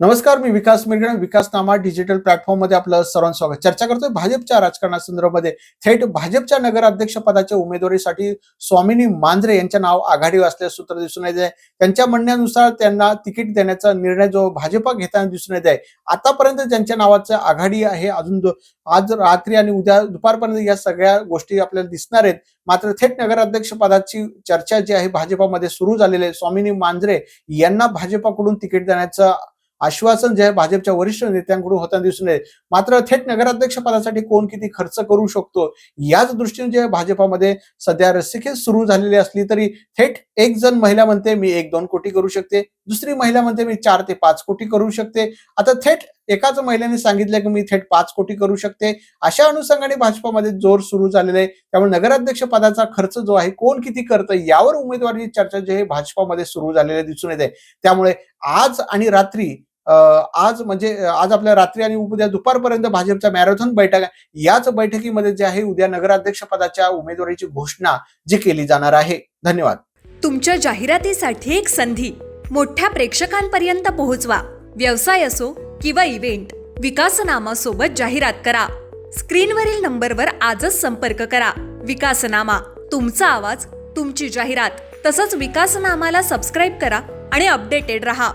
नमस्कार मी विकास मिरगण विकासनामा डिजिटल प्लॅटफॉर्ममध्ये आपलं सर्वांचं स्वागत. चर्चा करतोय भाजपच्या राजकारणासंदर्भामध्ये थेट भाजपच्या नगराध्यक्ष पदाच्या उमेदवारीसाठी स्वामिनी मांजरे यांचे नाव आघाडीवर असल्याचं सूत्र दिसून येत आहे. त्यांच्या म्हणण्यानुसार त्यांना तिकीट देण्याचा निर्णय जो भाजपा घेताना दिसून येत आहे आतापर्यंत ज्यांच्या नावाचं आघाडी आहे. अजून आज रात्री आणि उद्या दुपारपर्यंत या सगळ्या गोष्टी आपल्याला दिसणार आहेत. मात्र थेट नगराध्यक्ष पदाची चर्चा जी आहे भाजपामध्ये सुरू झालेली आहे. स्वामिनी मांजरे यांना भाजपाकडून तिकीट देण्याचा आश्वासन जे भाजपच्या वरिष्ठ नेत्यांकडून होताना दिसून येत मात्र थेट नगराध्यक्ष पदासाठी कोण किती खर्च करू शकतो याच दृष्टीने जे भाजपामध्ये सध्या रस्सीखेच सुरू झालेली असली तरी थेट एक जण महिला म्हणते मी एक दोन कोटी करू शकते. दुसरी महिला म्हणते मी चार ते पाच कोटी करू शकते. आता थेट एकाच महिलेने सांगितलं की मी थेट पाच कोटी करू शकते. अशा अनुषंगाने भाजपामध्ये जोर सुरू झालेला आहे. त्यामुळे नगराध्यक्ष पदाचा खर्च जो आहे कोण किती करतं यावर उमेदवारी चर्चा जे आहे भाजपामध्ये सुरू झालेली दिसून येते. त्यामुळे आज आणि रात्री आज म्हणजे आज आपल्या रात्री आणि उद्या दुपारपर्यंत भाजपचा मॅरेथॉन बैठक आहे. याच बैठकीमध्ये जे आहे उद्या नगराध्यक्ष पदाच्या उमेदवारीची घोषणा जी केली जाणार आहे. धन्यवाद. तुमच्या जाहिरातीसाठी एक संधी. मोठ्या प्रेक्षकांपर्यंत पोहोचवा. व्यवसाय असो किंवा इव्हेंट विकासनामा सोबत जाहिरात करा. स्क्रीनवरील नंबरवर आजच संपर्क करा. विकासनामा तुमचा आवाज तुमची जाहिरात. तसंच विकासनामाला सबस्क्राईब करा आणि अपडेटेड रहा.